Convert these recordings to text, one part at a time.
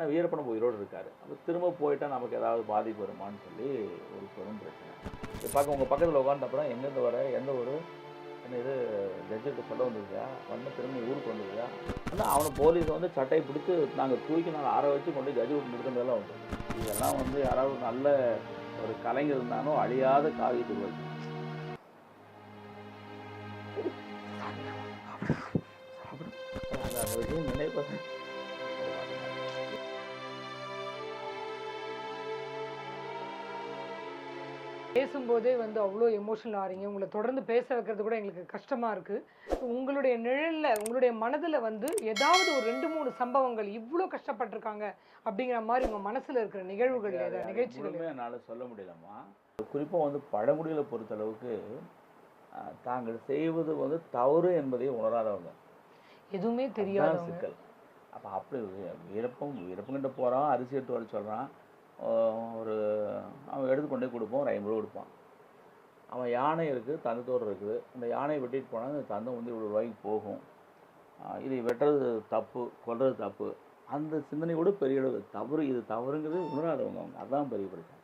ஆனால் வீரப்பனும் உயிரோடு இருக்கார் அப்போ திரும்ப போயிட்டால் நமக்கு ஏதாவது பாதிப்பு வருமான்னு சொல்லி ஒரு பெரும் பிரச்சனை இப்போ பார்க்க உங்கள் பக்கத்தில் உட்காந்தப்பறம் எங்கேருந்து வர எந்த ஒரு என்ன இது ஜட்ஜுக்கு சொல்ல வந்துருக்கியா வந்து திரும்ப ஊருக்கு வந்துருக்கியா ஆனால் அவனை போலீஸ் வந்து சட்டையை பிடிச்சி நாங்கள் தூக்கி நாங்கள் ஆற வச்சு கொண்டு ஜட்ஜு விட்டு நிறுத்தினதெல்லாம் உண்டு இதெல்லாம் வந்து யாராவது நல்ல ஒரு கலைஞர் இருந்தாலும் அழியாத காவியத்துக்கு வருது விஷயம் பேசும்போதே வந்து அவ்வளோ எமோஷனல் ஆறீங்க உங்களை தொடர்ந்து பேச வைக்கிறது கூட எங்களுக்கு கஷ்டமா இருக்கு. உங்களுடைய நிழல்ல உங்களுடைய மனதுல வந்து ஏதாவது ஒரு ரெண்டு மூணு சம்பவங்கள் இவ்வளோ கஷ்டப்பட்டிருக்காங்க அப்படிங்கிற மாதிரி உங்க மனசுல இருக்கிற நிகழ்வுகள் ஏதாவது நிகழ்ச்சிகள் என்னால் சொல்ல முடியலம்மா. குறிப்பாக வந்து பழங்குடிகளை பொறுத்தளவுக்கு தாங்கள் செய்வது வந்து தவறு என்பதை உணராதவங்க. எதுவுமே தெரியாதவங்க. சிக்கல். அப்போ அப்படி வீரப்பம் வீரப்பங்கிட்ட போகிறான் அரிசி எடுத்து வர சொல்கிறான் ஒரு அவன் எடுத்து கொண்டே கொடுப்போம் ஒரு ஐம்பது ரூபா கொடுப்பான். அவன் யானை இருக்குது தந்தத்தோடு இருக்குது. அந்த யானையை வெட்டிட்டு போனால் அந்த தந்தம் வந்து இவ்வளோ ரூபாய்க்கு போகும். இதை வெட்டுறது தப்பு கொல்றது தப்பு. அந்த சிந்தனை கூட பெரிய அளவு. தவறு இது தவறுங்கிறது உணராதவங்க அவங்க. அதுதான் பெரிய பிரச்சனை.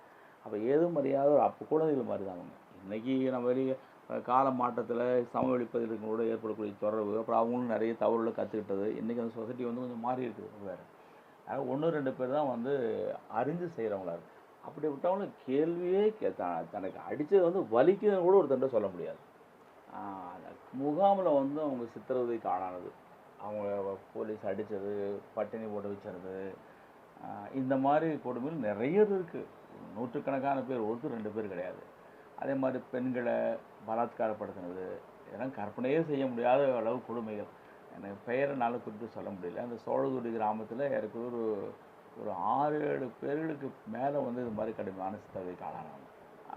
அப்போ ஏதும் அறியாத ஒரு அப்போ குழந்தைகள் மாதிரி தான் அவங்க. இன்றைக்கி நம்ம வெளியே கால மாற்றத்தில் கூட ஏற்படக்கூடிய தொடர்பு அப்புறம் அவங்களும் நிறைய தவறுகளை கற்றுக்கிட்டது இன்றைக்கி அந்த சொசைட்டி வந்து கொஞ்சம் மாறி இருக்குது வேறு. ஒன்று ரெண்டு பேர் தான் வந்து அறிஞ்சு செய்கிறவங்களா இருக்கு. அப்படி விட்டவங்களும் கேள்வியே கே தனக்கு அடித்தது வந்து வலிக்குதுன்னு கூட ஒரு சொல்ல முடியாது. முகாமில் வந்து அவங்க சித்திரவதைக்கு ஆளானது அவங்க போலீஸ் அடித்தது பட்டினி போட்டு வச்சுறது இந்த மாதிரி கொடுமைகள் நிறைய இருக்குது நூற்றுக்கணக்கான பேர் ஒருத்தர் ரெண்டு பேர் கிடையாது. அதே மாதிரி பெண்களை பலாத்காரப்படுத்தினது இதெல்லாம் கற்பனையே செய்ய முடியாத அளவு கொடுமைகள். எனக்கு பெயரை என்னால் குறித்து சொல்ல முடியல. அந்த சோழதுடி கிராமத்தில் எனக்கு ஒரு ஒரு ஆறு ஏழு பேர்களுக்கு மேலே வந்து இது மாதிரி கடுமையான சித்தவைக்கு ஆளானாங்க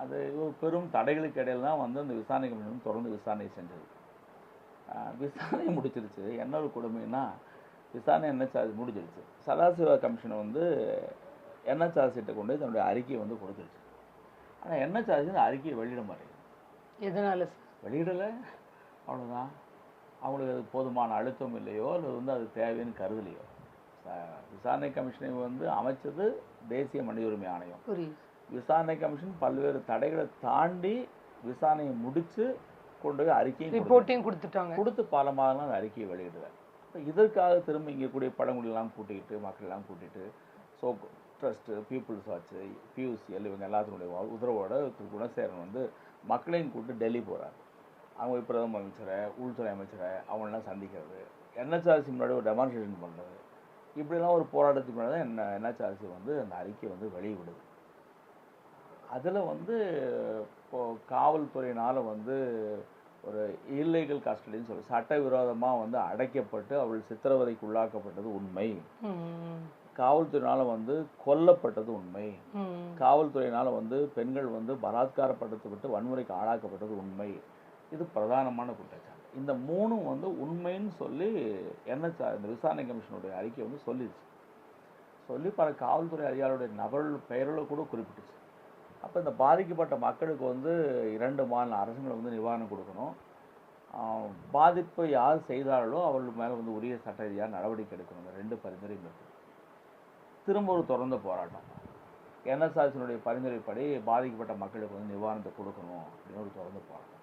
அது ஒரு பெரும் தடைகளுக்கு இடையில தான் வந்து அந்த விசாரணை கமிஷன் தொடர்ந்து விசாரணை செஞ்சது விசாரணை முடிச்சிருச்சு என்ன ஒரு கொடுமைன்னா விசாரணை என்ன சார்ஜ் முடிஞ்சிருச்சு. சதாசிவா கமிஷன் வந்து என்ஹெச்ஆர்சிட்ட கொண்டு தன்னுடைய அறிக்கையை வந்து கொடுத்துருச்சு. ஆனால் என்ஹெச்ஆர்சி அந்த அறிக்கையை வெளியிட மாட்டேங்குது. எதனால வெளியிடலை. அவ்வளோதான் அவங்களுக்கு அது போதுமான அழுத்தம் இல்லையோ அல்லது வந்து அது தேவைன்னு கருதலையோ. விசாரணை கமிஷனை வந்து அமைச்சது தேசிய மனித உரிமை ஆணையம். விசாரணை கமிஷன் பல்வேறு தடைகளை தாண்டி விசாரணையை முடித்து கொண்டு போய் அறிக்கையும். ரிப்போர்ட்டையும் கொடுத்துட்டாங்க. கொடுத்து பல மாதங்கள் அந்த அறிக்கையை வெளியிடுவேன் அப்போ இதற்காக திரும்ப இங்கே கூடிய பழங்குடியெல்லாம் கூட்டிக்கிட்டு மக்களெல்லாம் கூட்டிகிட்டு so trust people's watch PUCL இவங்க எல்லாத்தினுடைய திரு குணசேகரன் வந்து மக்களையும் கூப்பிட்டு டெல்லி போகிறார் அவங்க பிரதம அமைச்சரை உள்துறை அமைச்சரை அவங்களெல்லாம் சந்திக்கிறது. என்ஹெச்ஆர்சி முன்னாடி ஒரு டெமான்ஸ்ட்ரேஷன் பண்ணுறது. இப்படிலாம் ஒரு போராட்டத்துக்கு முன்னாடி தான் என்ன என்ஹெச்ஆர்சி வந்து அந்த அறிக்கையை வந்து வெளியிடுது. அதில் வந்து இப்போ காவல்துறையினால் வந்து ஒரு இல்லீகல் கஸ்டடின்னு சொல்லி சட்டவிரோதமாக வந்து அடைக்கப்பட்டு அவள் சித்திரவதைக்கு உள்ளாக்கப்பட்டது உண்மை. காவல்துறையினால் வந்து கொல்லப்பட்டது உண்மை. காவல்துறையினால் வந்து பெண்கள் வந்து பலாத்காரப்படுத்தப்பட்டு வன்முறைக்கு ஆளாக்கப்பட்டது உண்மை. இது பிரதானமான குற்றச்சாட்டு. இந்த மூணும் வந்து உண்மைன்னு சொல்லி என்ன இந்த விசாரணை கமிஷனுடைய அறிக்கை வந்து சொல்லிடுச்சு. சொல்லி பல காவல்துறை அதிகாரியுடைய நபர்கள் பெயரில் கூட குறிப்பிட்டுச்சு. அப்போ இந்த பாதிக்கப்பட்ட மக்களுக்கு வந்து இரண்டு மாநில அரசுகள் வந்து நிவாரணம் கொடுக்கணும். பாதிப்பு யார் செய்தார்களோ அவர்கள் மேலே வந்து உரிய சட்ட ரீதியாக நடவடிக்கை எடுக்கணும். இந்த ரெண்டு பரிந்துரையும் இருக்குது திரும்ப ஒரு தொடர்ந்த போராட்டம். என்எஸ்ஆர்சினுடைய பரிந்துரைப்படி பாதிக்கப்பட்ட மக்களுக்கு வந்து நிவாரணத்தை கொடுக்கணும் அப்படின்னு ஒரு தொடர்ந்து போராட்டம்.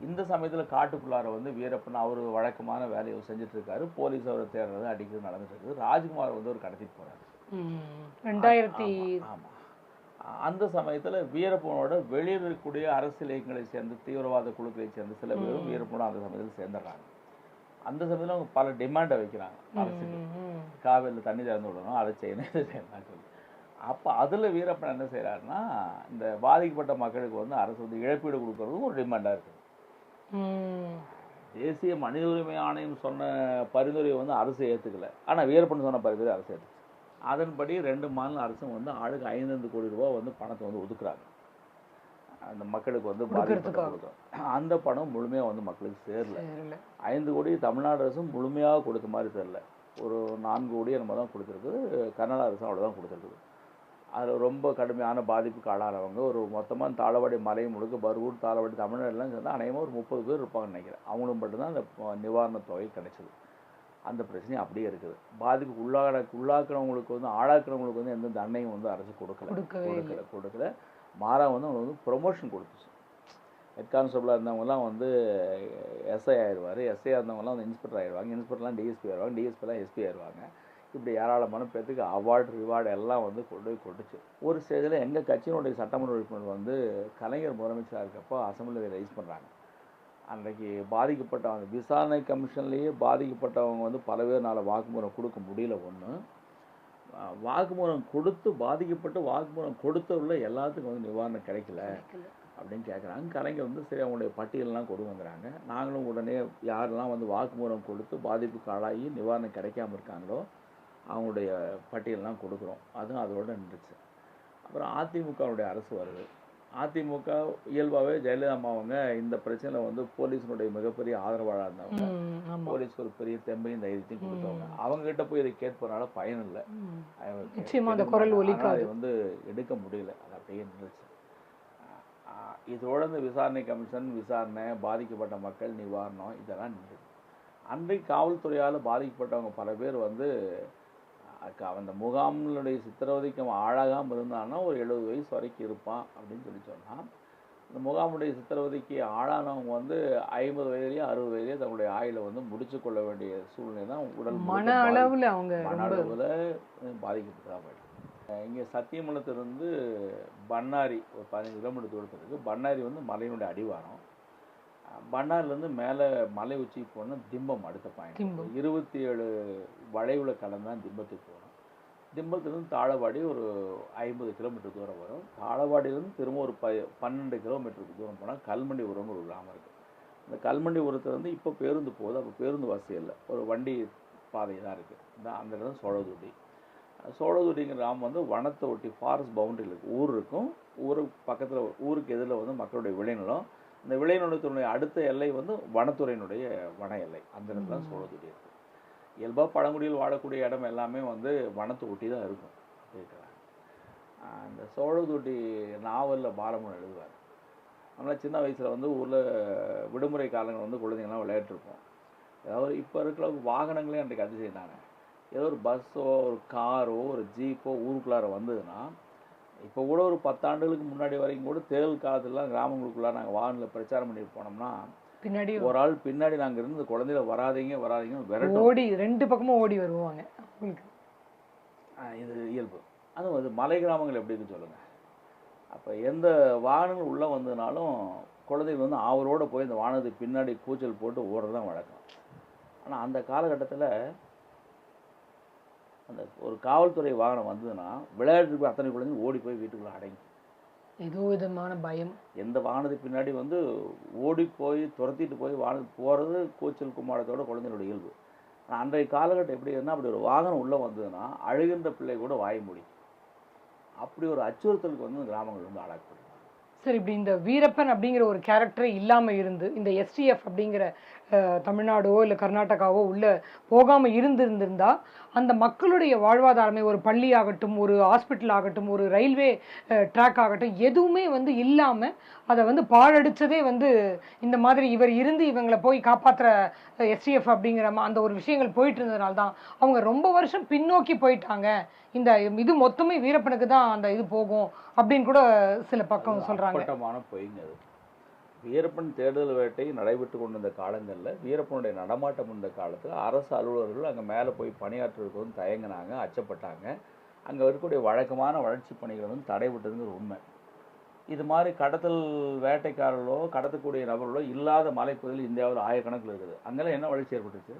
இந்த சமயத்தில் காட்டுக்குள்ளார வந்து வீரப்பன் அவர் வழக்கமான வேலையை செஞ்சுட்டு இருக்காரு போலீஸ் அவரை தேடுறது அடிக்கிறது நடந்துட்டு இருக்குது ராஜ்குமார் வந்து ஒரு கடத்திட்டு போறாரு ம். ரெண்டாயிரத்தி ஆமா, ஆமா. அந்த சமயத்துல வீரப்பனோட வெளியில் இருக்கக்கூடிய அரசியல் இயக்கங்களை சேர்ந்து தீவிரவாத குழுக்களை சேர்ந்த சில பேரும் வீரப்பனோட அந்த சமயத்தில் சேர்ந்துடுறாங்க அந்த சமயத்தில் அவங்க பல டிமாண்டை வைக்கிறாங்க அரசுக்கு. காவேரியில் தண்ணி திறந்து விடணும் அதை செய்யணும் இதை செய்யணும் சொல்லி அப்போ அதில் வீரப்பன் என்ன செய்கிறாருன்னா இந்த பாதிக்கப்பட்ட மக்களுக்கு வந்து அரசு வந்து இழப்பீடு கொடுக்கறதும் ஒரு டிமாண்டாக இருக்குது. தேசிய மனித உரிமை ஆணையம் சொன்ன பரிந்துரையை வந்து அரசு ஏற்றுக்கல ஆனால் வீரப்பன் சொன்ன பரிந்துரை அரசு ஏற்றுச்சு அதன்படி ரெண்டு மாநில அரசும் வந்து ஆளுக்கு ஐந்து கோடி ரூபாய் வந்து பணத்தை வந்து ஒதுக்குறாங்க. அந்த மக்களுக்கு வந்து. கொடுக்குறோம் அந்த பணம் முழுமையாக வந்து மக்களுக்கு சேரல. ஐந்து கோடி தமிழ்நாடு அரசும் முழுமையாக கொடுத்த மாதிரி தெரில ஒரு நான்கு கோடி நம்ம தான் கொடுத்துருக்குது. கர்நாடக அரசும் அவ்வளோதான் கொடுத்துருக்குது. அதில் ரொம்ப கடுமையான பாதிப்புக்கு ஆளானவங்க. ஒரு மொத்தமாக தாளவாடி மலை முழுக்க பர்கூர் தாளவாடி தமிழ்நாடுலாம் சேர்ந்து அநேகமாக ஒரு முப்பது பேர் இருப்பாங்கன்னு நினைக்கிறேன். அவங்களும் மட்டும்தான் அந்த நிவாரணத் தொகை கிடைச்சது. அந்த பிரச்சனையும் அப்படியே இருக்குது. பாதிப்புக்கு உள்ளாக உள்ளாக்குறவங்களுக்கு வந்து ஆளாக்குறவங்களுக்கு வந்து எந்த தண்டனையும் வந்து அரசு கொடுக்கல. கொடுக்கல கொடுக்கல. மாறா வந்து அவங்களுக்கு வந்து ப்ரொமோஷன் கொடுத்துச்சு. ஹெட் கான்ஸ்டபிளாக இருந்தவங்கலாம் வந்து எஸ்ஐ ஆயிடுவார் எஸ்ஐ இருந்தவங்கலாம் வந்து இன்ஸ்பெக்டர் ஆயிடுவாங்க இன்ஸ்பெக்டர்லாம் டிஎஸ்பி ஆயிடுவாங்க டிஎஸ்பிலாம் எஸ்பி ஆயிடுவாங்க இப்படி ஏராளமான பேர்த்துக்கு அவார்டு ரிவார்டு எல்லாம் வந்து கொண்டு போய் கொடுத்துச்சு ஒரு ஸ்டேஜில் எங்கள் கட்சியினுடைய சட்டமன்ற உறுப்பினர் வந்து கலைஞர் முதலமைச்சராக இருக்கப்போ அசம்பிளியில் ரைஸ் பண்ணுறாங்க அன்றைக்கு பாதிக்கப்பட்டவங்க விசாரணை கமிஷன்லேயே பாதிக்கப்பட்டவங்க வந்து பல பேர்னால வாக்குமூலம் கொடுக்க முடியல ஒன்று வாக்குமூலம் கொடுத்து பாதிக்கப்பட்டு வாக்குமூலம் கொடுத்தவங்கள எல்லாத்துக்கும் வந்து நிவாரணம் கிடைக்கல அப்படின்னு கேட்குறாங்க கலைஞர் வந்து சரி அவங்களுடைய பட்டியலெலாம் கொண்டு வந்துடுறாங்க நாங்களும் உடனே யாரெல்லாம் வந்து வாக்குமூலம் கொடுத்து பாதிப்புக்கு ஆளாகி நிவாரணம் கிடைக்காம இருக்காங்களோ அவங்களுடைய பட்டியலெலாம் கொடுக்குறோம். அதுவும் அதோட நின்றுச்சு. அப்புறம் அதிமுகவுடைய அரசு வருது. அதிமுக இயல்பாகவே ஜெயலலிதா அம்மா அவங்க இந்த பிரச்சனையில் வந்து போலீஸினுடைய மிகப்பெரிய ஆதரவாளராக இருந்தவங்க. போலீஸ்க்கு ஒரு பெரிய தெம்பையும் தைரியத்தையும் கொடுத்தவங்க. அவங்க கிட்ட போய் இதை கேட்பதனால பயன் இல்லை. அதை வந்து எடுக்க முடியல. அது அப்படியே நின்றுச்சு. இதோட இந்த விசாரணை கமிஷன் விசாரணை பாதிக்கப்பட்ட மக்கள் நிவாரணம் இதெல்லாம் நின்றுச்சு அன்றைக்கு காவல்துறையால் பாதிக்கப்பட்டவங்க பல பேர் வந்து அந்த முகாம்களுடைய சித்திரவதைக்கு அவன் ஆளாகாமல் இருந்தான்னா ஒரு எழுபது வயசு வரைக்கும் இருப்பான் அப்படின்னு சொல்லி சொன்னான். இந்த முகாமுடைய சித்திரவதைக்கு ஆளானவங்க வந்து ஐம்பது வயதுலேயே அறுபது வயதுலேயே தங்களுடைய ஆயுளை வந்து முடிச்சு கொள்ள வேண்டிய சூழ்நிலை தான் உடல் மன அளவுல அவங்க மன அளவில் பாதிக்கப்பட்டதாக போயிடுது இங்கே சத்தியமலத்திலிருந்து பண்ணாரி ஒரு பதினஞ்சு கிலோமீட்டர் தூரத்தில் இருக்குது பண்ணாரி வந்து மலையினுடைய அடிவாரம். அஹ் பண்ணாரிலேருந்து மேலே மலை உச்சிக்கு போனால் திம்பம் அடுத்த பாயிண்ட் திம்பம். இருபத்தி ஏழு வளைவில் கலந்தான் திம்பத்துக்கு போகணும் திம்பத்துலேருந்து தாழவாடி ஒரு ஐம்பது கிலோமீட்டர் தூரம் வரும். தாழவாடியிலேருந்து திரும்ப ஒரு ப பன்னெண்டு கிலோமீட்டருக்கு தூரம் போனால் கல்மண்டி உரம்னு ஒரு கிராமம் இருக்குது அந்த கல்மண்டி உரத்தில் வந்து இப்போ பேருந்து போகுது. அப்போ பேருந்து வசதி இல்லை. ஒரு வண்டி பாதை தான் இருக்குது இந்த அந்த இடம் சோழதுடி சோழதுடிங்கிற கிராமம் வந்து வனத்தை ஒட்டி ஃபாரஸ்ட் பவுண்டரியில் இருக்குது ஊர் இருக்கும். ஊருக்கு பக்கத்தில் ஊருக்கு எதிரில் வந்து மக்களுடைய விளைநிலம். இந்த விளைநிலத்தினுடைய அடுத்த எல்லை வந்து வனத்துறையினுடைய வன எல்லை. அந்த இடத்துல தான் ம். சோழதுடி இருக்குது இயல்பாக பழங்குடியில் வாழக்கூடிய இடம் எல்லாமே வந்து வனத்தை ஒட்டி தான் இருக்கும். அப்படி இருக்கிறாங்க. ஆஹ் இந்த சோழதுடி நாவலில் பாலமுன் எழுதுவார். நம்மளாம் சின்ன வயசில் வந்து ஊரில் விடுமுறை காலங்கள் வந்து குழந்தைங்கள்லாம் விளையாட்டுருப்போம் அதாவது இப்போ இருக்கிற வாகனங்களே அன்றைக்கு அதிசயம் தானே ஏதோ ஒரு பஸ்ஸோ ஒரு காரோ ஒரு ஜீப்போ ஊருக்குள்ளார வந்ததுன்னா இப்போ கூட ஒரு பத்தாண்டுகளுக்கு முன்னாடி வரைக்கும் கூட தேர்தல் காலத்துலலாம் கிராமங்களுக்குள்ளார நாங்கள் வாகனில் பிரச்சாரம் பண்ணிட்டு போனோம்னா பின்னாடி ஒரு ஆள் பின்னாடி நாங்கள் இருந்து குழந்தையில வராதீங்க வராதீங்க விரட்டும். ஓடி ரெண்டு பக்கமும் ஓடி வருவாங்க. இது இயல்பு. அதுவும் அது மலை கிராமங்கள் எப்படி இருக்குன்னு சொல்லுங்கள் அப்போ எந்த வாகனங்கள் உள்ளே வந்ததுனாலும் குழந்தைகள் வந்து ஆவரோட போய் இந்த வாகனத்துக்கு பின்னாடி கூச்சல் போட்டு ஓடுறது தான் வழக்கம். ஆனால் அந்த காலகட்டத்தில் அந்த ஒரு காவல்துறை வாகனம் வந்ததுன்னா விளையாட்டுக்கு அத்தனை குழந்தைங்க ஓடி போய் வீட்டுக்குள்ளே அடங்கி. ஏதோ விதமான பயம். எந்த வாகனத்துக்கு பின்னாடி வந்து ஓடி போய் துரத்திட்டு போய் வாகனம் போகிறது கூச்சல் கும்மாளத்தோட குழந்தையோட இயல்பு. ஆனால் அன்றைய காலகட்டம் எப்படி இருந்தால் அப்படி ஒரு வாகனம் உள்ளே வந்ததுன்னா அழுகின்ற பிள்ளை கூட வாய் மூடி. அப்படி ஒரு அச்சுறுத்தலுக்கு வந்து கிராமங்கள் வந்து ஆளாக்கப்படுது சரி இப்படி இந்த வீரப்பன் அப்படிங்கிற ஒரு கேரக்டரே இல்லாம இருந்து இந்த எஸ்டிஎஃப் அப்படிங்கிற தமிழ்நாடோ இல்ல கர்நாடகாவோ உள்ள போகாம இருந்திருந்திருந்தா அந்த மக்களுடைய வாழ்வாதாரமே ஒரு பள்ளி ஆகட்டும் ஒரு ஹாஸ்பிட்டல் ஆகட்டும் ஒரு ரயில்வே ட்ராக் ஆகட்டும் எதுவுமே வந்து இல்லாம அதை வந்து பாழடிச்சதே வந்து இந்த மாதிரி இவர் இருந்து இவங்களை போய் காப்பாத்துற எஸ்டிஎஃப் அப்படிங்கிற அந்த ஒரு விஷயங்கள் போயிட்டு இருந்ததுனால தான் அவங்க ரொம்ப வருஷம் பின்னோக்கி போயிட்டாங்க. இந்த இது மொத்தமே வீரப்பனுக்கு தான் அந்த இது போகும் அப்படின்னு கூட சில பக்கம் அது. வீரப்பன் தேடுதல் வேட்டை நடைபெற்று கொண்டிருந்த காலங்களில் வீரப்பனுடைய நடமாட்டம் இருந்த காலத்தில் அரசு அலுவலர்கள் அங்கே மேலே போய் பணியாற்றுறதுக்கு வந்து தயங்கினாங்க அச்சப்பட்டாங்க. அங்கே இருக்கக்கூடிய வழக்கமான வளர்ச்சி பணிகள் வந்து தடைபட்டதுங்கிற உண்மை. இது மாதிரி கடத்தல் வேட்டைக்காரர்களோ கடத்தக்கூடிய நபர்களோ இல்லாத மலைப்பகுதியில் இந்தியாவில் ஆயிரக்கணக்கில் இருக்குது. அங்கெல்லாம் என்ன வளர்ச்சி ஏற்பட்டுச்சு.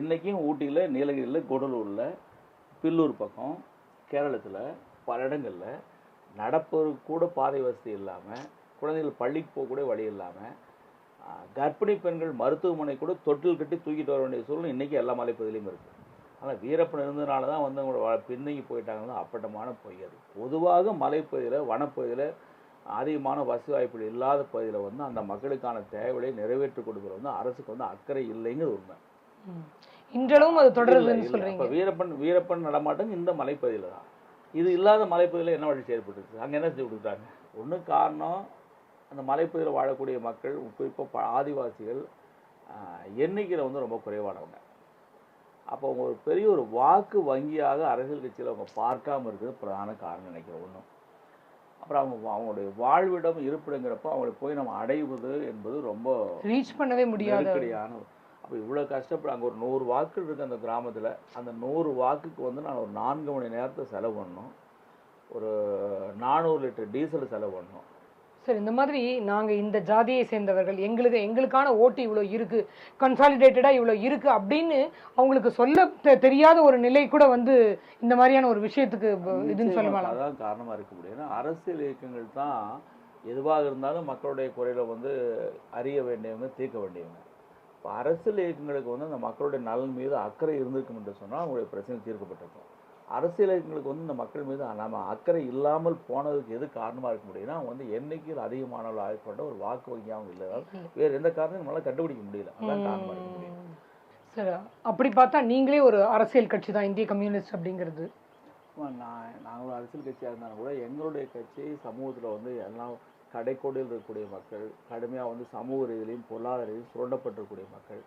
இன்றைக்கும் ஊட்டியில் நீலகிரியில் கூடலூரில் பில்லூர் பக்கம் கேரளத்தில் பல இடங்களில் நடப்பவருக்கு கூட பாதை வசதி இல்லாமல் குழந்தைகள் பள்ளிக்கு போக கூட வழி இல்லாமல் கர்ப்பிணி பெண்கள் மருத்துவமனை கூட தொட்டில் கட்டி தூக்கிட்டு வர வேண்டிய சூழ்நிலை இன்றைக்கி எல்லா மலைப்பகுதியிலையும் இருக்குது ஆனால் வீரப்பன் இருந்ததுனால தான் வந்து அவங்களோட பின்தங்கி போயிட்டாங்கன்னா அப்பட்டமான பொய் அது. பொதுவாக மலைப்பகுதியில் வனப்பகுதியில் அதிகமான வசதி வாய்ப்புகள் இல்லாத பகுதியில் வந்து அந்த மக்களுக்கான தேவைகளை நிறைவேற்றி கொடுக்குறது வந்து அரசுக்கு வந்து அக்கறை இல்லைங்கிறது உண்மை. இன்றளவும் அது தொடருதுன்னு. சொல்றீங்க. அப்ப வீரப்பன் வீரப்பன் நடமாட்டம் இந்த மலைப்பகுதியில் தான். இது இல்லாத மலைப்பகுதியில் என்ன வழி ஏற்பட்டுச்சு அங்கே என்ன செஞ்சு கொடுக்குறாங்க ஒன்று காரணம் அந்த மலைப்பகுதியில் வாழக்கூடிய மக்கள் குறிப்பாக ஆதிவாசிகள் எண்ணிக்கையில் வந்து ரொம்ப குறைவானவங்க. அப்போ அவங்க ஒரு பெரிய ஒரு வாக்கு வங்கியாக அரசியல் கட்சியில் அவங்க பார்க்காம இருக்கிறது பிரதான காரணம் நினைக்கிறேன் ஒன்றும் அப்புறம் அவங்க அவங்களுடைய வாழ்விடம் இருப்பிடங்கிறப்ப அவங்களை போய் நம்ம அடைவது என்பது ரொம்ப ரீச் பண்ணவே முடியாத நெருக்கடியான அப்போ இவ்வளோ கஷ்டப்பட அங்கே ஒரு நூறு வாக்குகள் இருக்குது அந்த கிராமத்தில். அந்த நூறு வாக்குக்கு வந்து நான் ஒரு நான்கு மணி நேரத்தை செலவு பண்ணணும். ஒரு நானூறு லிட்டர் டீசல் செலவு பண்ணணும். சரி இந்த மாதிரி நாங்க இந்த ஜாதியை சேர்ந்தவர்கள் எங்களுக்கு எங்களுக்கான ஓட்டு இவ்வளோ இருக்கு கன்சாலிடேட்டடா இவ்வளோ இருக்கு அப்படின்னு அவங்களுக்கு சொல்ல தெரியாத ஒரு நிலை கூட வந்து இந்த மாதிரியான ஒரு விஷயத்துக்கு இதுன்னு சொல்லலாம் அதான் காரணமாக இருக்க முடியும். அரசியல் இயக்கங்கள் தான் எதுவாக இருந்தாலும் மக்களுடைய குறைகளை வந்து அறிய வேண்டியவங்க தீர்க்க வேண்டியவங்க. இப்போ அரசியல் இயக்கங்களுக்கு வந்து அந்த மக்களுடைய நலன் மீது அக்கறை இருந்திருக்கும் என்று சொன்னால் அவங்களுடைய பிரச்சனை தீர்க்கப்பட்டிருக்கும். அரசியல் இயக்கங்களுக்கு வந்து இந்த மக்கள் மீது நம்ம அக்கறை இல்லாமல் போனதுக்கு எது காரணமாக இருக்க முடியும்னா அவங்க வந்து எண்ணிக்கையில் அதிகமானவர்கள் ஆகிக்கொண்ட ஒரு வாக்கு வங்கியாகவும் இல்லை வேறு எந்த காரணமும் நம்மளால கண்டுபிடிக்க முடியல. அதான் காரணமாக இருக்க முடியும். சரி அப்படி பார்த்தா நீங்களே ஒரு அரசியல் கட்சி தான் இந்திய கம்யூனிஸ்ட் அப்படிங்கிறது. நான் நாங்களும் அரசியல் கட்சியாக இருந்தாலும் கூட எங்களுடைய கட்சி சமூகத்தில் வந்து எல்லாம் கடைக்கோடியில் இருக்கக்கூடிய மக்கள் கடுமையாக வந்து சமூக ரீதியிலையும் பொருளாதார ரீதியிலும் சுரண்டப்பட்டிருக்கக்கூடிய மக்கள்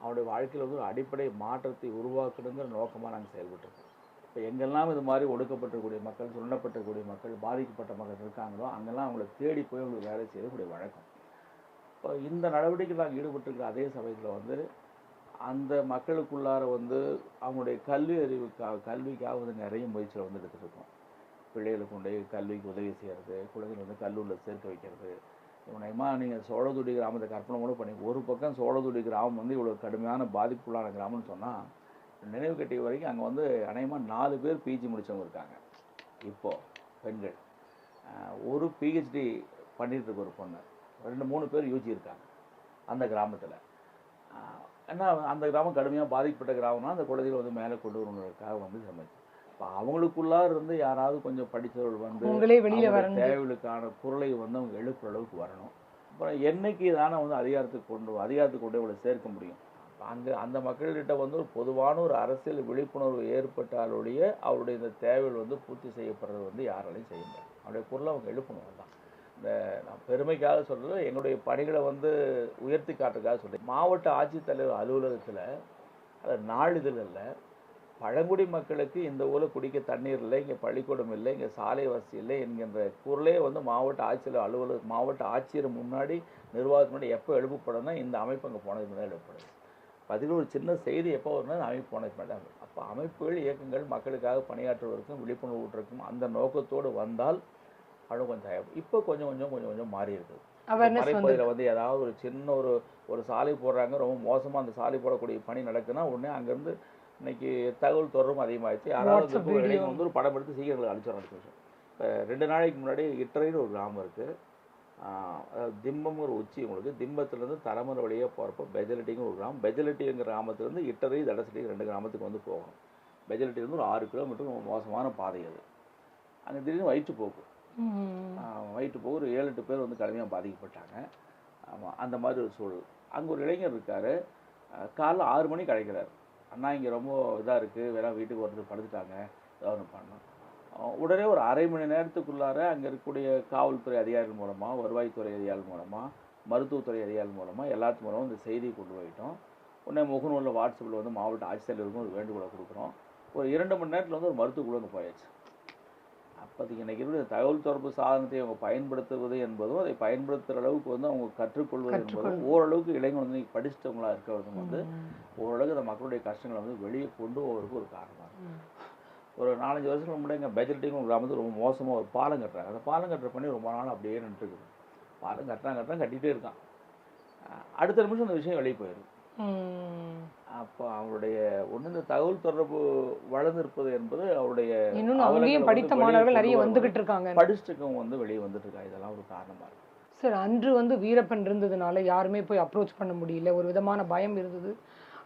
அவனுடைய வாழ்க்கையில் வந்து ஒரு அடிப்படை மாற்றத்தை உருவாக்கணுங்கிற நோக்கமாக நாங்கள் செயல்பட்டுருக்கோம். இப்போ எங்கெல்லாம் இது மாதிரி ஒடுக்கப்பட்டிருக்கக்கூடிய மக்கள் சுரண்டப்பட்டிருக்கக்கூடிய மக்கள் பாதிக்கப்பட்ட மக்கள் இருக்காங்களோ அங்கெல்லாம் அவங்கள தேடி போய் அவங்களுக்கு வேலை செய்யக்கூடிய வழக்கம். இப்போ இந்த நடவடிக்கை நாங்கள் ஈடுபட்டிருக்கிற அதே சமயத்தில் வந்து அந்த மக்களுக்குள்ளார வந்து அவங்களுடைய கல்வி அறிவுக்காக கல்விக்காக வந்து நிறைய முயற்சியில் வந்து எடுத்துட்டு இருக்கோம். பிள்ளைகளுக்கு கொண்டு போய் கல்விக்கு உதவி செய்கிறது குழந்தைகள் வந்து கல்லூரியில் சேர்க்க வைக்கிறது. இவனைமா நீங்கள் சோழதுடி கிராமத்தை கற்பனை கூட பண்ணி ஒரு பக்கம் சோழதுடி கிராமம் வந்து இவ்வளோ கடுமையான பாதிப்புள்ளான கிராமம்னு சொன்னால் நினைவு கட்டிய வரைக்கும் அங்கே வந்து அநேகமாக நாலு பேர் பிஜி முடிச்சவங்க இருக்காங்க. இப்போது பெண்கள். ஒரு பிஹெச்டி பண்ணிட்டு இருக்க ஒரு பொண்ணு. ரெண்டு மூணு பேர் யூஜி இருக்காங்க. அந்த கிராமத்தில். ஏன்னா அந்த கிராமம் கடுமையாக பாதிக்கப்பட்ட கிராமம்னா அந்த குழந்தைகளை வந்து மேலே கொண்டு வரணுன்றதுக்காக வந்து சமைச்சு. இப்போ அவங்களுக்குள்ளார இருந்து யாராவது கொஞ்சம் படித்தவர்கள் வந்து உங்களே வெளியில வரணும். தேவைகளுக்கான குரலை வந்து அவங்க எழுப்புற அளவுக்கு வரணும். அப்புறம் என்னைக்கு தானே வந்து அதிகாரத்துக்கு கொண்டு அதிகாரத்துக்கு கொண்டு இவளை சேர்க்க முடியும்? அங்கே அந்த மக்கள்கிட்ட வந்து ஒரு பொதுவான ஒரு அரசியல் விழிப்புணர்வு ஏற்பட்டாலுடைய அவருடைய இந்த தேவைகள் வந்து பூர்த்தி செய்யப்படுறது வந்து யாராலையும் செய்ய முடியாது. அவருடைய குரலை அவங்க எழுப்பணும் தான் இந்த நான் பெருமைக்காக சொல்கிறது எங்களுடைய பணிகளை வந்து உயர்த்தி காட்டுறதுக்காக சொல்கிறேன் மாவட்ட ஆட்சித்தலைவர் அலுவலகத்தில் அது நாளிதழில் பழங்குடி மக்களுக்கு இந்த ஊரில் குடிக்க தண்ணீர் இல்லை இங்கே பள்ளிக்கூடம் இல்லை இங்கே சாலை வசதி இல்லை என்கின்ற குரலே வந்து மாவட்ட ஆட்சியர் அலுவலக மாவட்ட ஆட்சியர் முன்னாடி நிர்வாகத்துக்கு முன்னாடி எப்போ எழுப்பப்படும்னா இந்த அமைப்பு அங்கே போனதுக்கு முன்னாடி எழுப்பப்படுது. பதில் ஒரு சின்ன செய்தி எப்போ வரும்னா அமைப்பு முன்னாடி அப்போ அமைப்புகள் இயக்கங்கள் மக்களுக்காக பணியாற்றுவதற்கும் விழிப்புணர்வு ஊட்டுறதுக்கும் அந்த நோக்கத்தோடு வந்தால் அவ்வளோ கொஞ்சம் இப்போ கொஞ்சம் கொஞ்சம் கொஞ்சம் கொஞ்சம் மாறி இருக்குது. மலைப்பகுதியில் வந்து ஏதாவது ஒரு சின்ன ஒரு ஒரு சாலை போடுறாங்க ரொம்ப மோசமாக அந்த சாலை போடக்கூடிய பணி நடக்குதுன்னா உடனே அங்கேருந்து இன்னைக்கு தகவல் தொடர்பும் அதிகமாகிடுச்சு யாராவது வந்து ஒரு படம் எடுத்து சீக்கிரம் அழிச்சிடறாங்க இப்போ ரெண்டு நாளைக்கு முன்னாடி இட்டரைன்னு ஒரு கிராமம் இருக்குது திம்பம் ஒரு உச்சி உங்களுக்கு. திம்பத்துலேருந்து தரமரை வழியாக போகிறப்போ பெஜலட்டிங்க ஒரு கிராமம். பெஜலட்டிங்கிற கிராமத்துலேருந்து இட்டரை தடசட்டி ரெண்டு கிராமத்துக்கு வந்து போகணும். பெஜலட்டி வந்து ஒரு ஆறு கிலோமீட்டர் ரொம்ப மோசமான பாதை அது. அங்கே திடீர்னு வயிற்றுப்போக்கு. வயிற்றுப்போக்கு ஒரு ஏழு எட்டு பேர் வந்து கடுமையாக பாதிக்கப்பட்டாங்க. ஆமாம் அந்த மாதிரி ஒரு சூழல். அங்கே ஒரு இளைஞர் இருக்கார். காலைல ஆறு மணிக்கு அழைக்கிறார். அண்ணா இங்கே ரொம்ப இதாக இருக்குது வேணா வீட்டுக்கு ஒருத்தர் படுத்துட்டாங்க. ஏதாவது ஒன்று பண்ணணும். உடனே ஒரு அரை மணி நேரத்துக்குள்ளார அங்கே இருக்கக்கூடிய காவல்துறை அதிகாரிகள் மூலமாக வருவாய்த்துறை அதிகாரிகள் மூலமாக மருத்துவத்துறை அதிகாரிகள் மூலமாக எல்லாத்து மூலமாக இந்த செய்தியை கொண்டு போயிட்டோம் உடனே முகநூலில் வாட்ஸ்அப்பில் வந்து மாவட்ட ஆட்சித்தலைவருக்கும் ஒரு வேண்டுகோளை கொடுக்குறோம் ஒரு இரண்டு மணி நேரத்தில் வந்து ஒரு மருத்துவ குழு அங்கே போயாச்சு அப்போதைக்கு இன்னைக்கு இருக்கிற தகவல் தொடர்பு சாதனத்தை அவங்க பயன்படுத்துவது என்பதும் அதை பயன்படுத்துகிற அளவுக்கு வந்து அவங்க கற்றுக்கொள்வது என்பதும். ஓரளவுக்கு இளைஞர் வந்து இன்னைக்கு படிச்சிட்டவங்களா இருக்கிறதும் வந்து. ஓரளவுக்கு அந்த மக்களுடைய கஷ்டங்களை வந்து வெளியே கொண்டு போவதற்கு ஒரு காரணமாக. ஒரு நாலஞ்சு வருஷத்துக்கு முன்னாடி எங்கள் பெஜல்ட்டிங் ஒரு கிராமத்தில் ரொம்ப மோசமாக ஒரு பாலம் கட்டுறாங்க. அந்த பாலம் கட்டுற பண்ணி ரொம்ப நாள் அப்படியே நின்றுருக்குது பாலம் கட்டுறாங்க கட்டுறாங்க கட்டிகிட்டே இருக்கான். அடுத்த நிமிஷம் அந்த விஷயம் வெளியே போயிடும். அப்போ அவருடைய ஒன்று இந்த தகவல் தொடர்பு வளர்ந்திருப்பது என்பது அவருடைய வந்து படித்த மாணவர்கள் நிறைய. வந்துகிட்டு இருக்காங்க படிச்சுட்டுக்கவங்க வந்து வெளியே வந்துட்டு இருக்கா இதெல்லாம் ஒரு காரணமாக இருக்கு. சார் அன்று வந்து வீரப்பன் இருந்ததுனால யாருமே போய் அப்ரோச் பண்ண முடியல. ஒரு விதமான பயம் இருந்தது.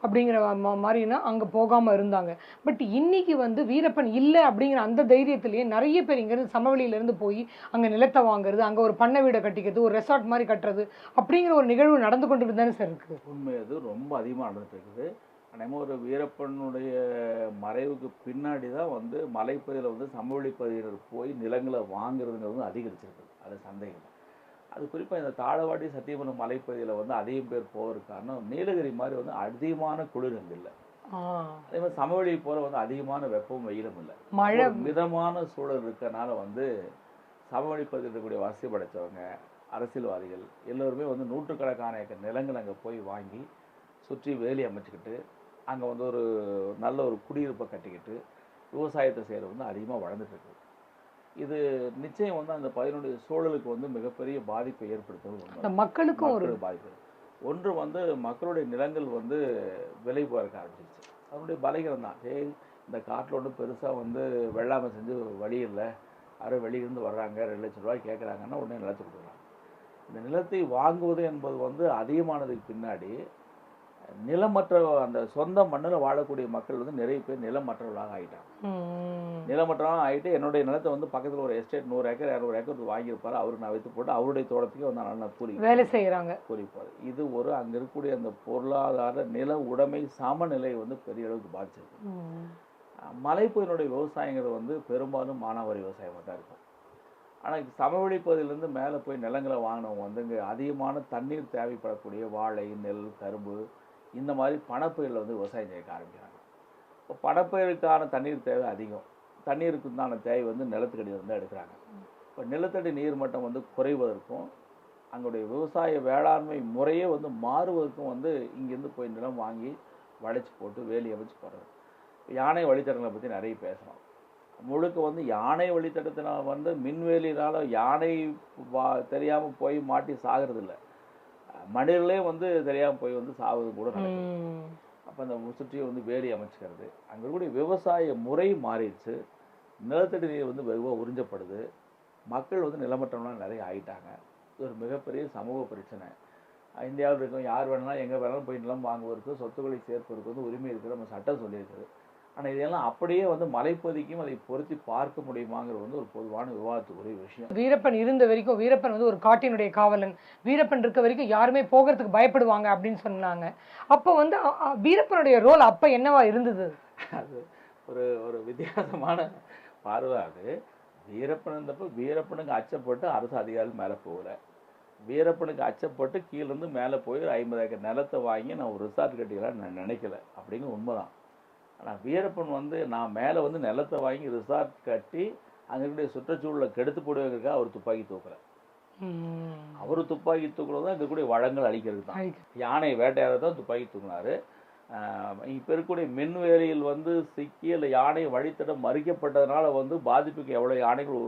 அப்படிங்கிற மா- மாதிரினா அங்கே போகாமல் இருந்தாங்க. பட் இன்னைக்கு வந்து வீரப்பன் இல்லை அப்படிங்கிற அந்த தைரியத்திலேயே நிறைய பேர் இங்கேருந்து சமவெளியிலேருந்து போய் அங்கே நிலத்தை வாங்குறது அங்கே ஒரு பண்ணை வீடை கட்டிக்கிறது ஒரு ரெசார்ட் மாதிரி கட்டுறது அப்படிங்கிற ஒரு நிகழ்வு நடந்து கொண்டு தானே சார் இருக்குது உண்மை அது ரொம்ப அதிகமாக நடந்துட்டு இருக்குது. அதேமாதிரி ஒரு வீரப்பனுடைய மறைவுக்கு பின்னாடி தான் வந்து மலைப்பகுதியில் வந்து சமவெளி பகுதியினர் போய் நிலங்களை வாங்குறதுங்கிறது அதிகரிச்சிருக்குது அது சந்தேகம். அது குறிப்பாக இந்த தாழவாடி சத்தியமலம் மலைப்பகுதியில் வந்து அதிகம் பேர் போவதற்கு காரணம் நீலகிரி மாதிரி வந்து அதிகமான குளிர் அங்கே இல்லை. அதே மாதிரி சமவெளி போல வந்து அதிகமான வெப்பமும் வெயிலும் இல்லை. மழை மிதமான சூழல் இருக்கறனால வந்து சமவெளி பகுதியில் இருக்கக்கூடிய வசதி படைத்தவங்க அரசியல்வாதிகள் எல்லோருமே வந்து நூற்றுக்கணக்கான ஏக்கர் நிலங்கள் அங்கே போய் வாங்கி சுற்றி வேலி அமைச்சுக்கிட்டு அங்கே வந்து ஒரு நல்ல ஒரு குடியிருப்பை கட்டிக்கிட்டு விவசாயத்தை செய்கிறது வந்து அதிகமாக வளர்ந்துட்டு இருக்கு இது நிச்சயம் வந்து அந்த பகுதியினுடைய சூழலுக்கு வந்து மிகப்பெரிய பாதிப்பை உண்மை. மக்களுக்கும் ஒரு பாதிப்பு. ஒன்று வந்து மக்களுடைய நிலங்கள் வந்து விலை போகிறக்க ஆரம்பிச்சிருச்சு. அதனுடைய பலகீனம் தான். சரி இந்த காட்டில் ஒன்றும் பெருசாக வந்து வெள்ளாமை செஞ்சு வழி இல்லை. யாரும் வெளியிருந்து வர்றாங்க ரெண்டு லட்சம் ரூபாய் கேட்குறாங்கன்னா உடனே நிலத்தை கொடுக்குறாங்க இந்த நிலத்தை வாங்குவது என்பது வந்து அதிகமானதுக்கு பின்னாடி நிலமற்ற அந்த சொந்த மண்ணில் வாழக்கூடிய மக்கள் வந்து நிறைய பேர் நிலமற்றவர்களாக ஆகிட்டாங்க. நிலமற்றவங்க ஆகிட்டு என்னுடைய நிலத்தை வந்து பக்கத்தில் ஒரு எஸ்டேட் நூறு ஏக்கர் இரநூறு ஏக்கர் வாங்கியிருப்பாரு. அவருக்கு நான் வைத்து போட்டு அவருடைய தோட்டத்துக்கு வந்து நான் கூலி வேலை செய்யறாங்க குறிப்பார் இது ஒரு அங்கே இருக்கக்கூடிய அந்த பொருளாதார நில உடைமை சமநிலை வந்து பெரிய அளவுக்கு பாதிச்சிருக்கு. ம், மலைப்பகுதியினுடைய விவசாயங்கிறது வந்து பெரும்பாலும் மானாவாரி விவசாயமாக தான் இருக்கும். ஆனால் சமவெளி பகுதியிலேருந்து மேலே போய் நிலங்களை வாங்கினவங்க வந்து இங்கே அதிகமான தண்ணீர் தேவைப்படக்கூடிய வாழை நெல் கரும்பு இந்த மாதிரி பணப்பயிரில் வந்து விவசாயம் செய்ய ஆரம்பிக்கிறாங்க. இப்போ பணப்பயிருக்கான தண்ணீர் தேவை அதிகம். தண்ணீருக்குண்டான தேவை வந்து நிலத்துக்கடி வந்து எடுக்கிறாங்க. இப்போ நிலத்தடி நீர் மட்டம் வந்து குறைவதற்கும் அங்களுடைய விவசாய வேளாண்மை முறையே வந்து மாறுவதற்கும் வந்து இங்கேருந்து போய் நிலம் வாங்கி வளைச்சி போட்டு வேலி அமைச்சு போடுறது. யானை வழித்தடங்களை பற்றி நிறைய பேசுகிறோம் முழுக்க வந்து யானை வழித்தடத்தினால் வந்து மின்வேலினால் யானை வா தெரியாமல் போய் மாட்டி சாகிறது இல்லை மனிதர்களே வந்து தெரியாமல் போய் வந்து சாவது கூட. அப்போ அந்த சுற்றி வந்து வேலி அமைச்சுக்கிறது. அங்கே இருக்கக்கூடிய விவசாய முறை மாறிடுச்சு. நிலத்தடி நீர் வந்து வெகுவாக உறிஞ்சப்படுது. மக்கள் வந்து நிலமற்றவங்களாம் நிறைய ஆயிட்டாங்க. இது ஒரு மிகப்பெரிய சமூக பிரச்சனை. இந்தியாவில் இருக்கும் யார் வேணாலும் எங்கே வேணாலும் போய் நிலம் வாங்குவதற்கு சொத்துக்களை சேர்ப்பதற்கு வந்து உரிமை இருக்குது நம்ம சட்டம் சொல்லியிருக்குது. ஆனால் இதெல்லாம் அப்படியே வந்து மலைப்பகுதிக்கும் அதை பொருத்தி பார்க்க முடியுமாங்கிறது வந்து ஒரு பொதுவான விவாதத்துக்குரிய விஷயம். வீரப்பன் இருந்த வரைக்கும் வீரப்பன் வந்து ஒரு காட்டினுடைய காவலன். வீரப்பன் இருக்க வரைக்கும் யாருமே போகிறதுக்கு பயப்படுவாங்க அப்படின்னு சொன்னாங்க. அப்போ வந்து வீரப்பனுடைய ரோல் அப்ப என்னவா இருந்தது? அது ஒரு ஒரு வித்தியாசமான பார்வை அது. வீரப்பன் இருந்தப்போ வீரப்பனுக்கு அச்சப்பட்டு அரசு அதிகாரிகள் மேலே போகல. வீரப்பனுக்கு அச்சப்பட்டு கீழேருந்து மேலே போய் ஒரு ஐம்பது ஏக்கர் நிலத்தை வாங்கி நான் ஒரு ரிசார்ட் கட்டிக்கலாம்னு நான் நினைக்கல. அப்படிங்கிற உண்மைதான். ஆனால் வீரப்பன் வந்து நான் மேலே வந்து நிலத்தை வாங்கி ரிசார்ட் கட்டி அங்கே இருக்கக்கூடிய சுற்றுச்சூழலை கெடுத்து போடுவதற்காக அவர் துப்பாக்கி தூக்கல ம். அவர் துப்பாக்கி தூக்குறது தான் இருக்கக்கூடிய வளங்கள் அழிக்கிறது தான். யானை வேட்டையாட தான் துப்பாக்கி தூக்குனாரு. இப்போ இருக்கக்கூடிய மின்வேலியில் வந்து சிக்கி இல்லை யானை வழித்தடம் மறிக்கப்பட்டதுனால வந்து பாதிப்புக்கு எவ்வளோ யானைகள்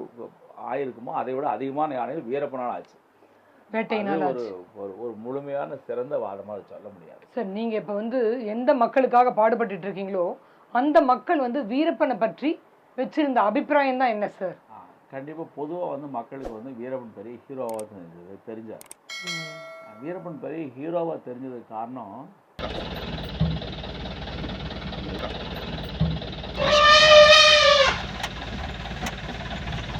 ஆயிருக்குமோ அதை விட அதிகமான யானைகள் வீரப்பனால் ஆச்சு. வேட்டையினால ஒரு ஒரு ஒரு முழுமையான சிறந்த வாதமாக சொல்ல முடியாது. சார் நீங்க இப்ப வந்து எந்த மக்களுக்காக பாடுபட்டுட்டு இருக்கீங்களோ அந்த மக்கள் வந்து வீரப்பனை பற்றி வச்சிருந்த அபிப்பிராயம் தான் என்ன சார் கண்டிப்பாக பொதுவாக வந்து மக்களுக்கு வந்து வீரப்பன் பெரிய ஹீரோவாக தெரிஞ்சது தெரிஞ்சார். வீரப்பன் பெரிய ஹீரோவாக தெரிஞ்சதுக்கு காரணம்